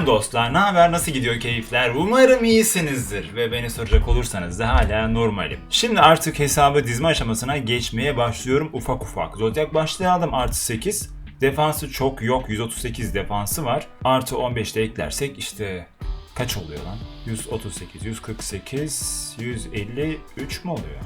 Selam dostlar, ne haber, nasıl gidiyor keyifler? Umarım iyisinizdir ve beni soracak olursanız da hala normalim. Şimdi artık hesabı dizme aşamasına geçmeye başlıyorum ufak ufak. Zodiac başlığı aldım artı 8. Defansı çok yok, 138 defansı var. Artı 15 de eklersek işte kaç oluyor lan? 138, 148, 153 mü oluyor?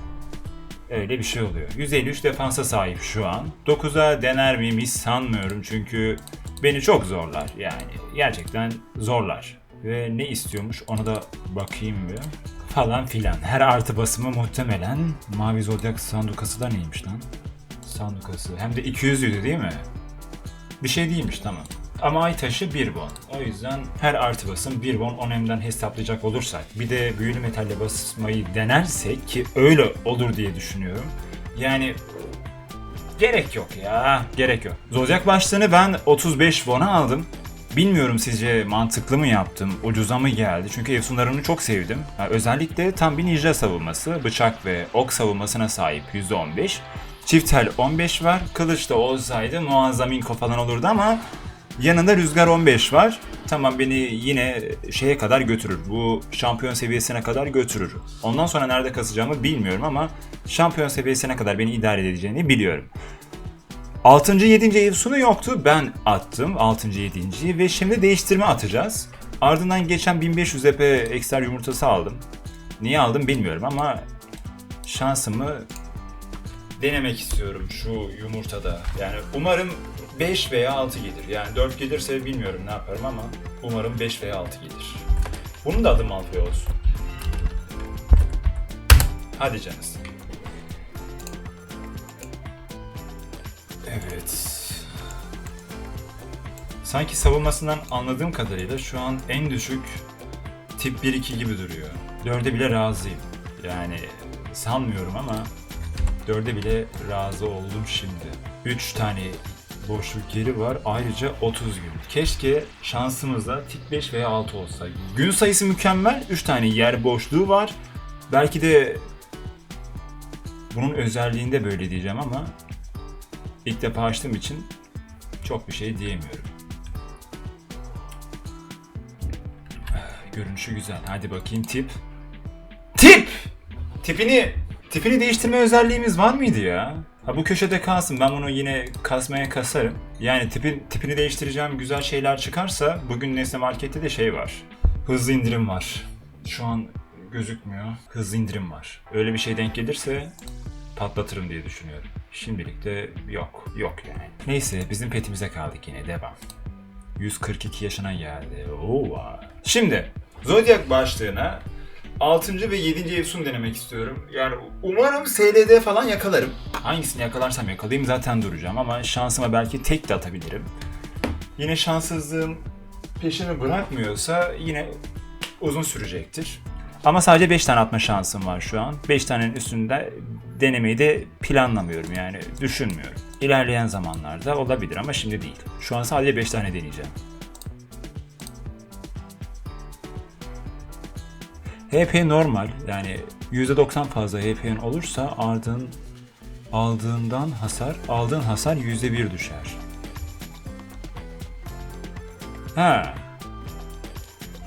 Öyle bir şey oluyor. 153 defansa sahip şu an. 9'a dener miyim hiç sanmıyorum çünkü beni çok zorlar yani. Gerçekten zorlar. Ve ne istiyormuş ona da bakayım bir. Falan filan. Her artı basımı muhtemelen Mavi Zodiac sandukası da neymiş lan? Sandukası. Hem de 200'lüydü değil mi? Bir şey değilmiş tamam. Ama ay taşı 1 bon. O yüzden her artı basım 1 bon 10 M'den hesaplayacak olursak bir de büyülü metalle basmayı denersek ki öyle olur diye düşünüyorum. Yani gerek yok ya. Gerek yok. Zodiac başlığını ben 35 bon'a aldım. Bilmiyorum sizce mantıklı mı yaptım, ucuza mı geldi? Çünkü efsunlarını çok sevdim. Ha, özellikle tam bir ninja savunması, bıçak ve ok savunmasına sahip %15. Çift tel 15 var. Kılıç da olsaydı muazzam inko falan olurdu ama yanında rüzgar 15 var. Tamam beni yine şeye kadar götürür. Bu şampiyon seviyesine kadar götürür. Ondan sonra nerede kasacağımı bilmiyorum ama şampiyon seviyesine kadar beni idare edeceğini biliyorum. 6. 7. Evsun'u yoktu. Ben attım 6. 7. ve şimdi değiştirme atacağız. Ardından geçen 1500 EP ekstra yumurtası aldım. Niye aldım bilmiyorum ama şansımı denemek istiyorum şu yumurtada. Yani umarım 5 veya 6 gelir. Yani 4 gelirse bilmiyorum ne yaparım ama umarım 5 veya 6 gelir. Bunun da adı Malfoy olsun. Hadi canız. Evet. Sanki savunmasından anladığım kadarıyla şu an en düşük tip 1-2 gibi duruyor. 4'e bile razıyım. Yani sanmıyorum ama 4'e bile razı oldum şimdi. 3 tane boşluk yeri var. Ayrıca 30 gün. Keşke şansımızda tip 5 veya 6 olsa. Gün sayısı mükemmel. 3 tane yer boşluğu var. Belki de bunun özelliğinde böyle diyeceğim ama ilk defa açtığım için çok bir şey diyemiyorum. Görünüşü güzel. Hadi bakayım tip. Tip! Tipini tipini değiştirme özelliğimiz var mıydı ya? Ha bu köşede kalsın. Ben bunu yine kasmaya kasarım. Yani tipin tipini değiştireceğim güzel şeyler çıkarsa bugün Nesne Market'te de şey var. Hızlı indirim var. Şu an gözükmüyor. Hızlı indirim var. Öyle bir şey denk gelirse patlatırım diye düşünüyorum. Şimdilik de yok. Yok yani. Neyse bizim petimize kaldık yine. Devam. 142 yaşına geldi. Oo. Şimdi Zodiac başlığına 6. ve 7. Efsun denemek istiyorum. Yani umarım SLD falan yakalarım. Hangisini yakalarsam yakalayayım zaten duracağım ama şansıma belki tek de atabilirim. Yine şanssızlığım peşimi bırakmıyorsa yine uzun sürecektir. Ama sadece 5 tane atma şansım var şu an. 5 tanenin üstünde denemeyi de planlamıyorum yani düşünmüyorum. İlerleyen zamanlarda olabilir ama şimdi değil. Şu an sadece 5 tane deneyeceğim. HP normal yani %90 fazla HP'nin olursa ardın aldığından hasar, aldığın hasar %1 düşer. Ha.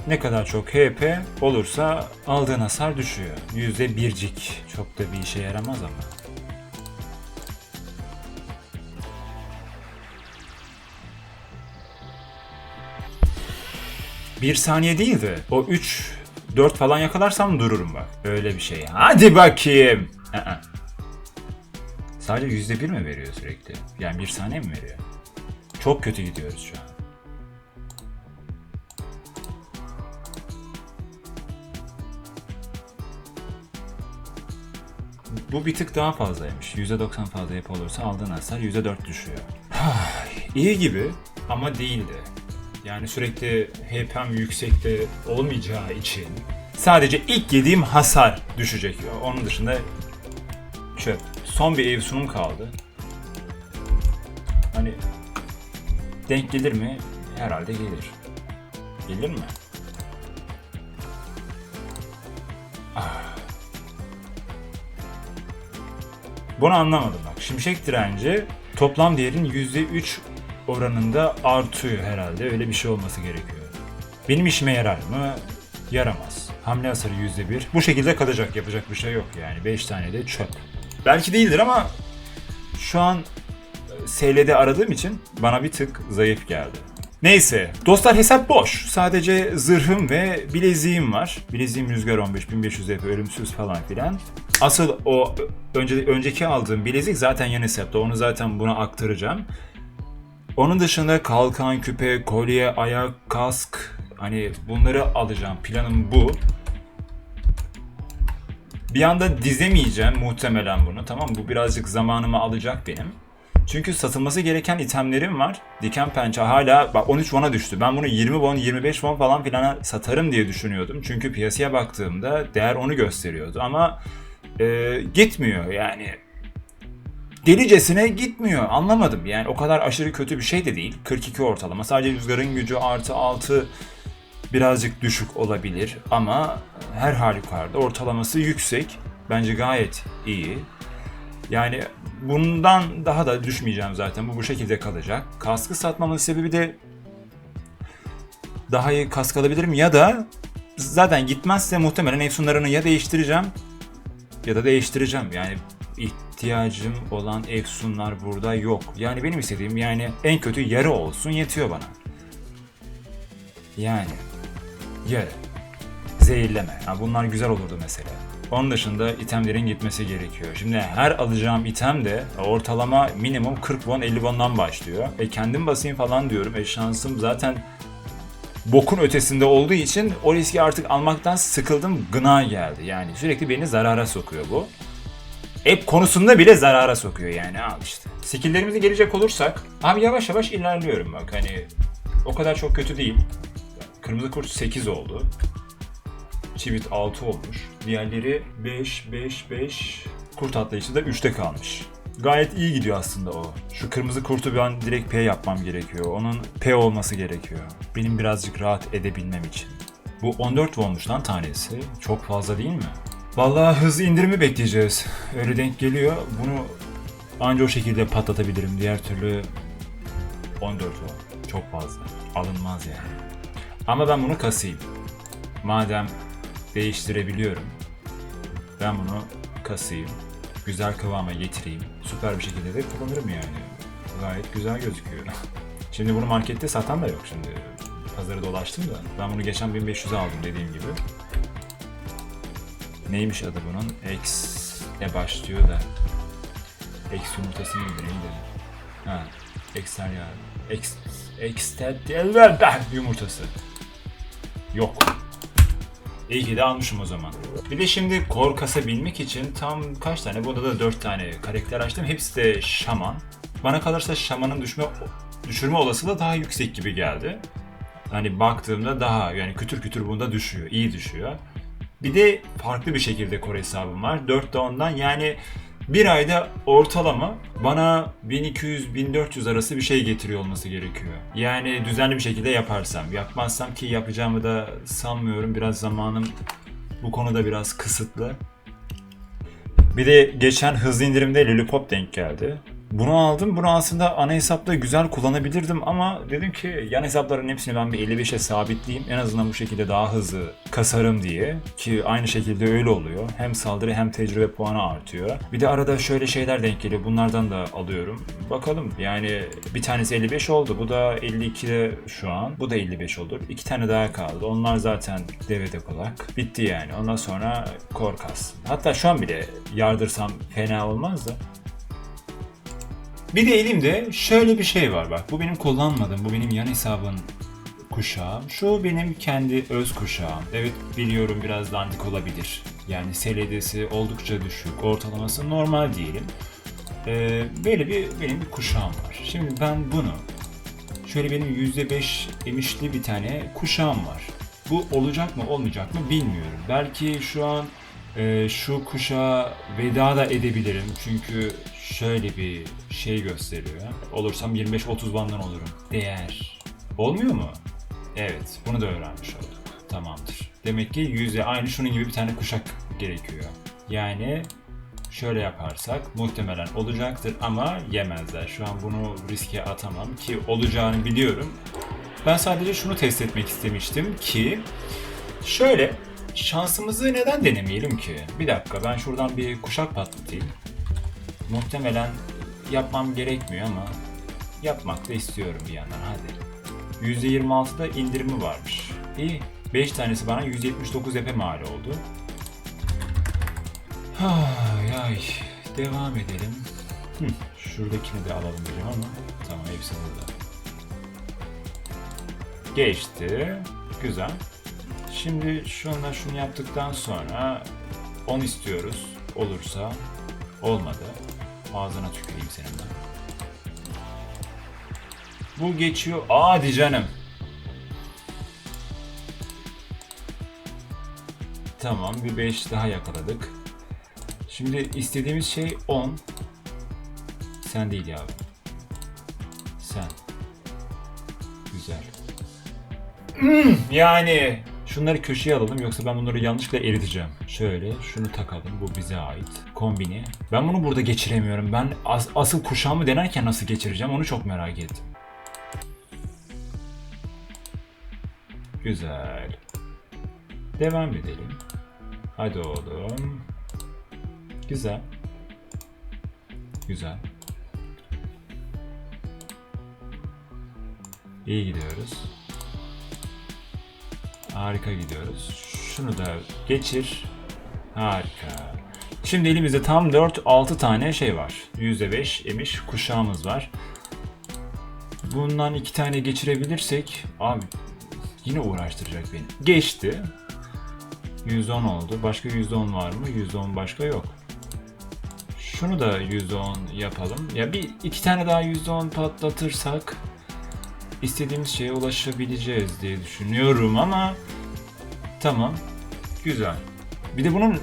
Ne kadar çok HP olursa aldığın hasar düşüyor. %1'cik. Çok da bir işe yaramaz ama. Bir saniye değil de o 3 4 falan yakalarsam dururum bak. Öyle bir şey. Hadi bakayım. Aa. Sadece %1 mi veriyor sürekli? Yani bir saniye mi veriyor? Çok kötü gidiyoruz şu an. Bu bir tık daha fazlaymış. %90 fazla yapı olursa aldığın hasar %4 düşüyor. İyi gibi ama değildi. Yani sürekli HP'm yüksekte olmayacağı için sadece ilk yediğim hasar düşecek. Onun dışında çöp. Son bir ev sunum kaldı. Hani denk gelir mi? Herhalde gelir. Gelir mi? Ah. Bunu anlamadım bak. Şimşek direnci toplam değerin %3 oranında artıyor herhalde. Öyle bir şey olması gerekiyor. Benim işime yarar mı? Yaramaz. Hamle hasarı %1. Bu şekilde kalacak. Yapacak bir şey yok yani. 5 tane de çöp. Belki değildir ama şu an SL'de aradığım için bana bir tık zayıf geldi. Neyse. Dostlar hesap boş. Sadece zırhım ve bileziğim var. Bileziğim Rüzgar 15, 1500 EP, ölümsüz falan filan. Asıl o önce, önceki aldığım bilezik zaten yan hesapta. Onu zaten buna aktaracağım. Onun dışında kalkan, küpe, kolye, ayak, kask hani bunları alacağım. Planım bu. Bir anda dizemeyeceğim muhtemelen bunu. Tamam? Bu birazcık zamanımı alacak benim. Çünkü satılması gereken itemlerim var. Diken pençe hala bak 13 won'a düştü. Ben bunu 20 won, 25 won falan filana satarım diye düşünüyordum. Çünkü piyasaya baktığımda değer onu gösteriyordu. Ama e, gitmiyor yani. Delicesine gitmiyor. Anlamadım. Yani o kadar aşırı kötü bir şey de değil. 42 ortalama. Sadece rüzgarın gücü artı 6 birazcık düşük olabilir. Ama her halükarda ortalaması yüksek. Bence gayet iyi. Yani bundan daha da düşmeyeceğim zaten. Bu bu şekilde kalacak. Kaskı satmamın sebebi de daha iyi kask alabilirim ya da zaten gitmezse muhtemelen efsunlarını ya değiştireceğim ya da değiştireceğim. Yani ihtiyacım olan efsunlar burada yok. Yani benim istediğim yani en kötü yarı olsun yetiyor bana. Yani yarı. Zehirleme. Ha, bunlar güzel olurdu mesela. Onun dışında itemlerin gitmesi gerekiyor. Şimdi her alacağım item de ortalama minimum 40 won 50 won'dan başlıyor. E kendim basayım falan diyorum. E şansım zaten bokun ötesinde olduğu için o riski artık almaktan sıkıldım. Gına geldi. Yani sürekli beni zarara sokuyor bu. App konusunda bile zarara sokuyor yani al işte. Skill'lerimize gelecek olursak abi yavaş yavaş ilerliyorum bak hani o kadar çok kötü değil. Kırmızı kurt 8 oldu. Çivit 6 olmuş. Diğerleri 5, 5, 5. Kurt atlayışı da 3'te kalmış. Gayet iyi gidiyor aslında o. Şu kırmızı kurtu ben direkt P yapmam gerekiyor. Onun P olması gerekiyor. Benim birazcık rahat edebilmem için. Bu 14 olmuş lan tanesi. Çok fazla değil mi? Vallahi hızlı indirimi bekleyeceğiz. Öyle denk geliyor. Bunu anca o şekilde patlatabilirim. Diğer türlü 14 won. Çok fazla. Alınmaz yani. Ama ben bunu kasayım. Madem değiştirebiliyorum. Ben bunu kasayım. Güzel kıvama getireyim. Süper bir şekilde de kullanırım yani. Gayet güzel gözüküyor. Şimdi bunu markette satan da yok şimdi. Pazarı dolaştım da. Ben bunu geçen 1500'e aldım dediğim gibi. Neymiş adı bunun? X ile başlıyor da. X yumurtası mıydı neydi? Ha. Exter ya. X. Exter yumurtası. Yok. İyi ki de almışım o zaman. Bir de şimdi kor kasabilmek için tam kaç tane? Burada da 4 tane karakter açtım. Hepsi de şaman. Bana kalırsa şamanın düşme düşürme olasılığı daha yüksek gibi geldi. Hani baktığımda daha yani kütür kütür bunda düşüyor. iyi düşüyor. Bir de farklı bir şekilde kor hesabım var. 4 de yani bir ayda ortalama bana 1200-1400 arası bir şey getiriyor olması gerekiyor. Yani düzenli bir şekilde yaparsam. Yapmazsam ki yapacağımı da sanmıyorum. Biraz zamanım bu konuda biraz kısıtlı. Bir de geçen hızlı indirimde Lollipop denk geldi. Bunu aldım. Bunu aslında ana hesapta güzel kullanabilirdim ama dedim ki yan hesapların hepsini ben bir 55'e sabitleyeyim. En azından bu şekilde daha hızlı kasarım diye. Ki aynı şekilde öyle oluyor. Hem saldırı hem tecrübe puanı artıyor. Bir de arada şöyle şeyler denk geliyor. Bunlardan da alıyorum. Bakalım yani bir tanesi 55 oldu. Bu da 52'de şu an. Bu da 55 olur. İki tane daha kaldı. Onlar zaten devede kulak. Bitti yani. Ondan sonra korkas. Hatta şu an bile yardırsam fena olmaz da. Bir de elimde şöyle bir şey var bak. Bu benim kullanmadığım, bu benim yan hesabın kuşağım. Şu benim kendi öz kuşağım. Evet biliyorum biraz dandik olabilir. Yani SLD'si oldukça düşük, ortalaması normal diyelim. Ee, böyle bir benim bir kuşağım var. Şimdi ben bunu şöyle benim %5 emişli bir tane kuşağım var. Bu olacak mı olmayacak mı bilmiyorum. Belki şu an e, şu kuşağa veda da edebilirim. Çünkü şöyle bir şey gösteriyor. Olursam 25-30 bandan olurum. Değer. Olmuyor mu? Evet. Bunu da öğrenmiş olduk. Tamamdır. Demek ki yüze aynı şunun gibi bir tane kuşak gerekiyor. Yani Şöyle yaparsak muhtemelen olacaktır ama yemezler. Şu an bunu riske atamam ki olacağını biliyorum. Ben sadece şunu test etmek istemiştim ki şöyle şansımızı neden denemeyelim ki? Bir dakika ben şuradan bir kuşak patlatayım. Muhtemelen yapmam gerekmiyor ama yapmak da istiyorum bir yandan hadi. %26'da indirimi varmış. İyi. 5 tanesi bana 179 epe mal oldu. Ay ay. Devam edelim. Hı, şuradakini de alalım diyeceğim ama tamam hepsi burada. Geçti. Güzel. Şimdi şunla şunu yaptıktan sonra 10 istiyoruz. Olursa olmadı. Ağzına tüküreyim senin ben. Bu geçiyor. Hadi canım. Tamam bir 5 daha yakaladık. Şimdi istediğimiz şey 10. Sen değil ya. Sen. Güzel. Yani şunları köşeye alalım yoksa ben bunları yanlışlıkla eriteceğim. Şöyle şunu takalım bu bize ait. Kombini. Ben bunu burada geçiremiyorum. Ben as- asıl kuşağımı denerken nasıl geçireceğim onu çok merak ettim. Güzel. Devam edelim. Hadi oğlum. Güzel. Güzel. İyi gidiyoruz. Harika gidiyoruz. Şunu da geçir. Harika. Şimdi elimizde tam 4-6 tane şey var. %5 emiş kuşağımız var. Bundan iki tane geçirebilirsek abi yine uğraştıracak beni. Geçti. 110 oldu. Başka 110 var mı? 110 başka yok. Şunu da 110 yapalım. Ya bir iki tane daha 110 patlatırsak istediğimiz şeye ulaşabileceğiz diye düşünüyorum ama tamam. Güzel. Bir de bunun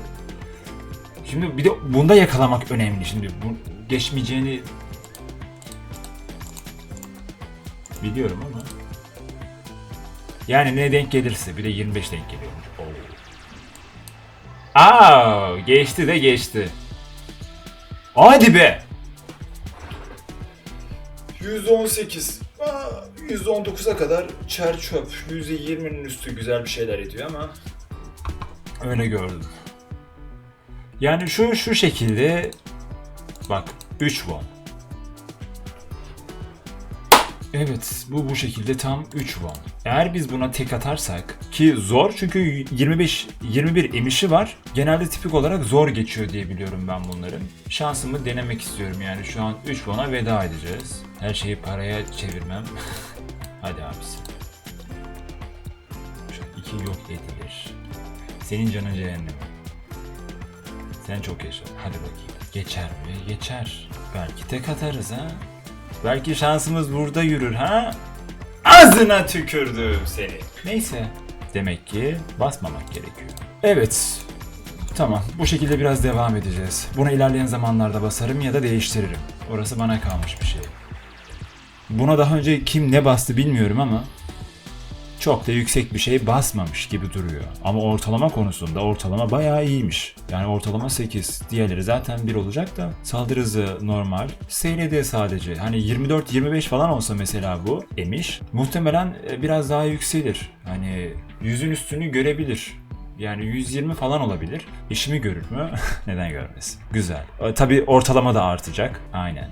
şimdi bir de bunda yakalamak önemli şimdi. Bu geçmeyeceğini biliyorum ama yani ne denk gelirse bir de 25 denk geliyormuş. Oo. Aa, geçti de geçti. Hadi be. 118. Aa, 119'a kadar çer çöp. %20'nin üstü güzel bir şeyler ediyor ama Öyle gördüm. Yani şu şu şekilde bak 3 won. Evet bu bu şekilde tam 3 won. Eğer biz buna tek atarsak ki zor çünkü 25 21 emişi var. Genelde tipik olarak zor geçiyor diye biliyorum ben bunların. Şansımı denemek istiyorum yani şu an 3 won'a veda edeceğiz. Her şeyi paraya çevirmem. Hadi abisi. İki yok edilir. Senin canın cehenneme. Sen çok yaşa. Hadi bakayım. Geçer mi? Geçer. Belki tek atarız ha. Belki şansımız burada yürür ha. Ağzına tükürdüm seni. Neyse. Demek ki basmamak gerekiyor. Evet. Tamam. Bu şekilde biraz devam edeceğiz. Buna ilerleyen zamanlarda basarım ya da değiştiririm. Orası bana kalmış bir şey. Buna daha önce kim ne bastı bilmiyorum ama çok da yüksek bir şey basmamış gibi duruyor. Ama ortalama konusunda ortalama bayağı iyiymiş. Yani ortalama 8. Diğerleri zaten 1 olacak da saldırı hızı normal. SLD sadece. Hani 24-25 falan olsa mesela bu emiş. Muhtemelen e, biraz daha yükselir. Hani yüzün üstünü görebilir. Yani 120 falan olabilir. İşimi görür mü? Neden görmesin? Güzel. E, Tabii ortalama da artacak. Aynen.